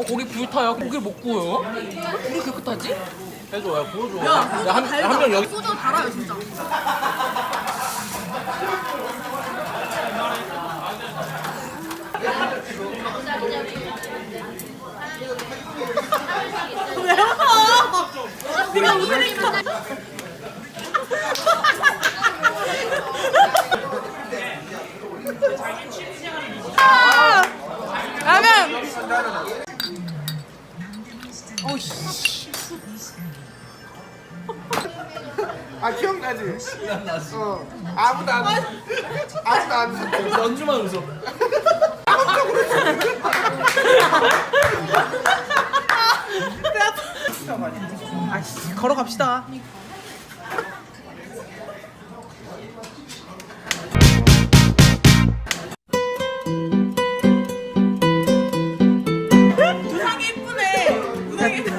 어 고기 불타요? 고기를 못 구워요? 왜 이렇게 깨끗하지? 해줘 야 보여줘 야, 야한 명 여기 소주 달아요 진짜. 왜 웃어? 네가 웃으니까. 아! 라면. 아 기억나지? 어 아무도 안 아무도 안 웃었죠. 연주만 웃어 아씨 걸어갑시다. 엉덩이가